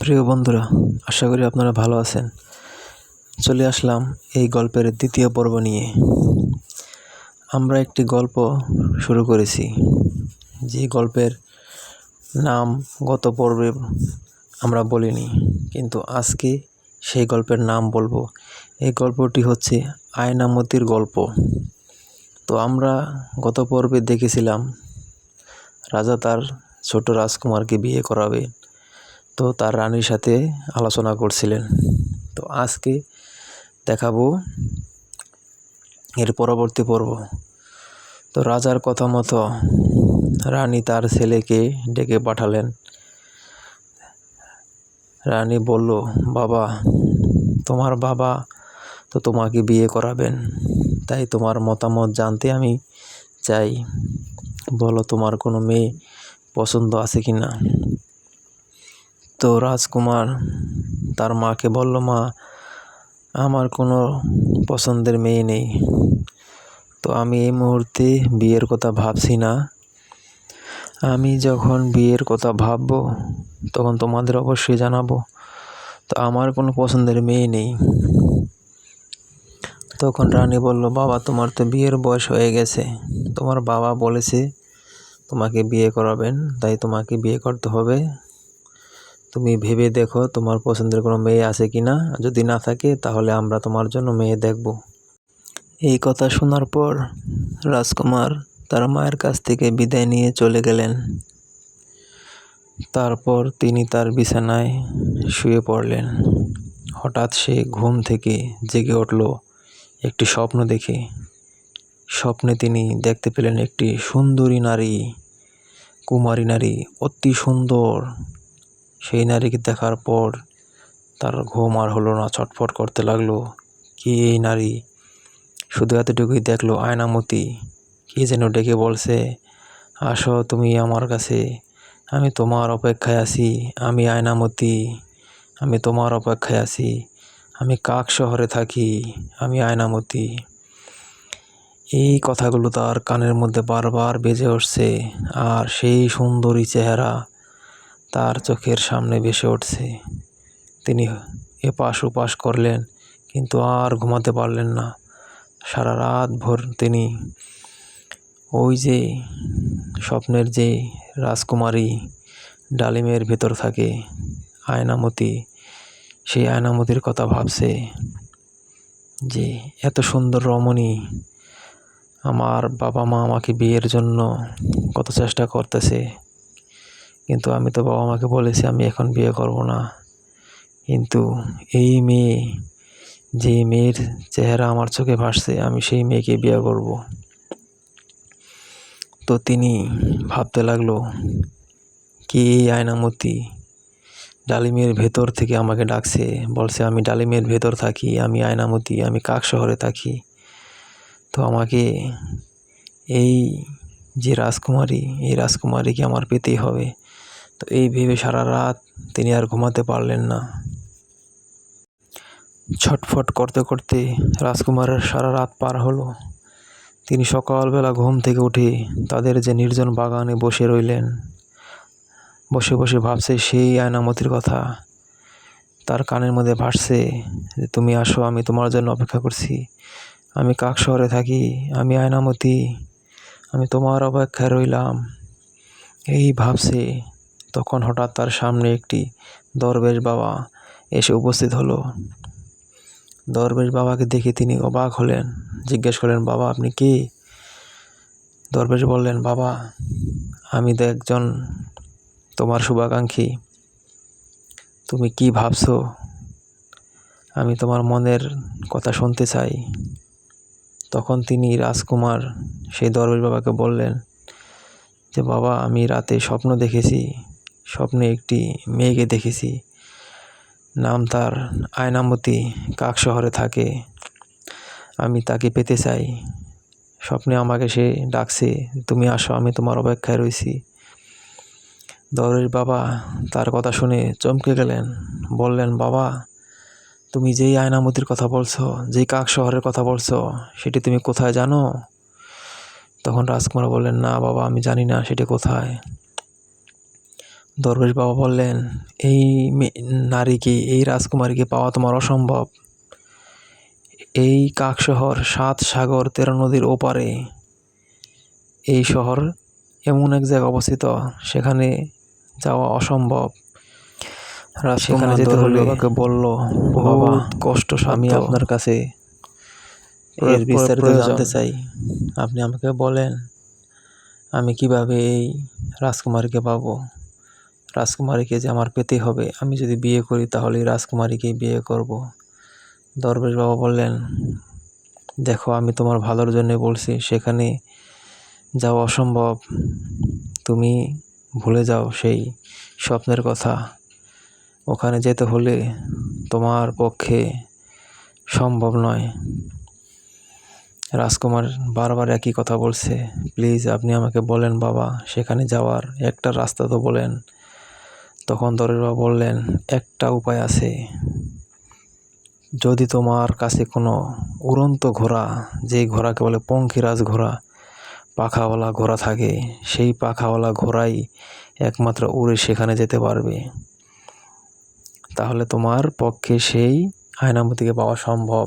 প্রিয় বন্ধুরা, আশা করি আপনারা ভালো আছেন। চলে আসলাম এই গল্পের দ্বিতীয় পর্ব নিয়ে। আমরা একটি গল্প শুরু করেছি। যে গল্পের নাম গত পর্বে আমরা বলিনি, কিন্তু আজকে সেই গল্পের নাম বলব। এই গল্পটি হচ্ছে আয়নামতির গল্প। তো আমরা গত পর্বে দেখেছিলাম, রাজা তার ছোট রাজকুমারকে বিয়ে করাবে। তো তার রানীর সাথে আলোচনা করছিলেন। তো আজকে দেখাবো এর পরবর্তী পর্ব। তো রাজার কথা মতো রানী তার ছেলেকে ডেকে পাঠালেন। রানী বলল, বাবা, তোমার বাবা তো তোমাকে বিয়ে করাবেন, তাই তোমার মতামত জানতে আমি চাই। বলো, তোমার কোনো মেয়ে পছন্দ আছে কি না তো রাজকুমার তার মাকে বলল, মা, আমার কোনো পছন্দের মেয়ে নেই। তো আমি এই মুহূর্তে বিয়ের কথা ভাবছি না। আমি যখন বিয়ের কথা ভাববো, তখন তোমাদের অবশ্যই জানাব, তো আমার কোনো পছন্দের মেয়ে নেই। তখন রানী বলল, বাবা, তোমার তো বিয়ের বয়স হয়ে গেছে। তোমার বাবা বলেছে তোমাকে বিয়ে করাবেন, তাই তোমাকে বিয়ে করতে হবে। তুমি ভেবে দেখো তোমার পছন্দের কোনো মেয়ে আছে কি না। যদি না থাকে, তাহলে আমরা তোমার জন্য মেয়ে দেখব। এই কথা শোনার পর রাজকুমার তার মায়ের কাছ থেকে বিদায় নিয়ে চলে গেলেন। তারপর তিনি তার বিছানায় শুয়ে পড়লেন। হঠাৎ সে ঘুম থেকে জেগে উঠল একটি স্বপ্ন দেখে। স্বপ্নে তিনি দেখতে পেলেন একটি সুন্দরী নারী। কুমারী নারী অতি সুন্দর। সেই নারীকে দেখার পর তার ঘুম আর হলো না, ছটফট করতে লাগল। কি এই নারী? শুধু এতটুকুই দেখল আয়নামতি। কি যেন ডেকে বলছে, আসো তুমি আমার কাছে। আমি তোমার অপেক্ষায় আছি। আমি আয়নামতি। আমি তোমার অপেক্ষায় আছি। আমি কাক শহরে থাকি। আমি আয়নামতি। এই কথাগুলো তার কানের মধ্যে বারবার বেজে উঠছে, আর সেই সুন্দরী চেহারা তার চোখের সামনে ভেসে উঠছে। তিনি এপাশ ওপাশ করলেন, কিন্তু আর ঘুমাতে পারলেন না। সারা রাত ভোর তিনি ওই যে স্বপ্নের যে রাজকুমারী ডালিমের ভেতর থাকে, আয়নামতি, সেই আয়নামতির কথা ভাবছে যে, এত সুন্দর রমণী, আমার বাবা মা আমাকে বিয়ের জন্য কত চেষ্টা করতেছে। কিন্তু আমি তো বাবা মাকে বলেছি আমি এখন বিয়ে করব না। কিন্তু এই মেয়ে, যে মেয়ের চেহারা আমার চোখে ভাসছে, আমি সেই মেয়েকে বিয়ে করব। তো তিনি ভাবতে লাগল, কি এই আয়নামতি? ডালিমের ভেতর থেকে আমাকে ডাকছে। বলছে, আমি ডালিমের ভেতর থাকি, আমি আয়নামতি, আমি কাক শহরে থাকি। তো আমাকে এই যে রাজকুমারী, এই রাজকুমারীকে আমার পেতেই হবে। তো এই ভেবে সারা রাত তিনি আর ঘুমাতে পারলেন না। ছটফট করতে করতে রাজকুমারের সারা রাত পার হলো। তিনি সকালবেলা ঘুম থেকে উঠে তাদের যে নির্জন বাগানে বসে রইলেন। বসে বসে ভাবছে সেই আয়নামতির কথা। তার কানের মধ্যে ভাসছে যে, তুমি আসো, আমি তোমার জন্য অপেক্ষা করছি। আমি কাক শহরে থাকি, আমি আয়নামতি, আমি তোমার অপেক্ষায় রইলাম। এই ভাবছে তখন হঠাৎ তার সামনে একটি দরবেশ বাবা এসে উপস্থিত হলো। দরবেশ বাবাকে দেখে তিনি অবাক হলেন। জিজ্ঞেস করলেন, বাবা, আপনি কে? দরবেশ বললেন, বাবা, আমি তো একজন তোমার শুভাকাঙ্ক্ষী। তুমি কি ভাবছ? আমি তোমার মনের কথা শুনতে চাই। তখন তিনি রাজকুমার সেই দরবেশ বাবাকে বললেন যে, বাবা, আমি রাতে স্বপ্ন দেখেছি। স্বপ্নে একটি মেয়েকে দেখেছি। নাম তার আয়নামতি কাক শহরে থাকে। আমি তাকে পেতে চাই। স্বপ্নে আমাকে সে ডাকছে, তুমি আসো, আমি তোমার অপেক্ষায় রয়েছি। দরের বাবা তার কথা শুনে চমকে গেলেন। বললেন, বাবা, তুমি যেই আয়নামতির কথা বলছো, যেই কাক শহরের কথা বলছো, সেটি তুমি কোথায় জানো? তখন রাজকুমার বললেন, না বাবা, আমি জানি না সেটি কোথায়। দরবেশ বাবা বললেন এই নারীকে এই রাজকুমারীকে পাওয়া তোমার অসম্ভব। এই কাক শহর সাত সাগর তেরো নদীর ওপারে। এই শহর এমন এক জায়গায় অবস্থিত সেখানে যাওয়া অসম্ভব। সেখানে যেতে হলে বাবাকে বলল বাবা কষ্ট আমি আপনার কাছে এর বিস্তারিত জানতে চাই। আপনি আমাকে বলেন আমি কীভাবে এই রাজকুমারীকে পাবো? রাজকুমারীকে যে আমার পেতে হবে, আমি যদি বিয়ে করি তাহলে এই রাজকুমারীকেই বিয়ে করব। দরবেশ বাবা বললেন, দেখো, আমি তোমার ভালোর জন্য বলছি, সেখানে যাওয়া অসম্ভব। তুমি ভুলে যাও সেই স্বপ্নের কথা। ওখানে যেতে হলে তোমার পক্ষে সম্ভব নয়। রাজকুমার বারবার একই কথা বলছে, প্লিজ আপনি আমাকে বলেন বাবা, সেখানে যাওয়ার একটা রাস্তা তো বলেন। তখন দরের বললেন, একটা উপায় আছে। যদি তোমার কাছে কোনো উড়ন্ত ঘোড়া, যেই ঘোড়াকে বলে পঙ্খিরাজ ঘোড়া, পাখাওয়ালা ঘোড়া থাকে, সেই পাখাওয়ালা ঘোড়াই একমাত্র উড়ে সেখানে যেতে পারবে, তাহলে তোমার পক্ষে সেই আয়নামতিকে পাওয়া সম্ভব।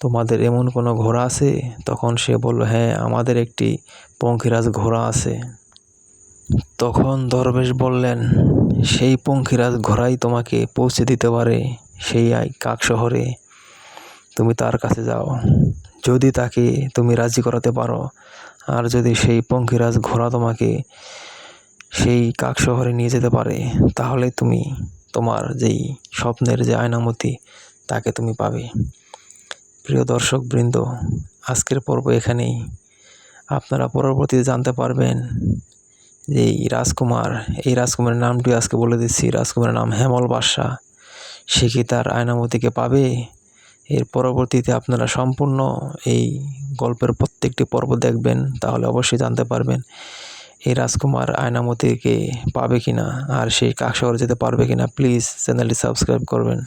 তোমাদের এমন কোনো ঘোড়া আছে? তখন সে বলল হ্যাঁ আমাদের একটি পঙ্খিরাজ ঘোড়া আছে। তখন দরবেশ বললেন সেই পঙ্খিরাজ ঘোড়াই তোমাকে পৌঁছে দিতে পারে, সেই কাক শহরে। তুমি তার কাছে যাও। যদি তাকে তুমি রাজি করাতে পারো, আর যদি সেই পঙ্খিরাজ ঘোড়া তোমাকে সেই কাক শহরে নিয়ে যেতে পারে, তাহলে তুমি তোমার যেই স্বপ্নের যে আয়নামতি, তাকে তুমি পাবে। প্রিয় দর্শক বৃন্দ আজকের পর্ব এখানেই। আপনারা পরবর্তীতে জানতে পারবেন যে এই রাজকুমার, এই রাজকুমারের নামটি আজকে বলে দিচ্ছি রাজকুমারের নাম হেমল বাদশাহ। সে কি তার আয়নামতিকে পাবে? এর পরবর্তীতে আপনারা সম্পূর্ণ এই গল্পের প্রত্যেকটি পর্ব দেখবেন, তাহলে অবশ্যই জানতে পারবেন এই রাজকুমার আয়নামতিকে পাবে কিনা, আর সেই কাকশহর যেতে পারবে কিনা প্লিজ চ্যানেলটি সাবস্ক্রাইব করবেন।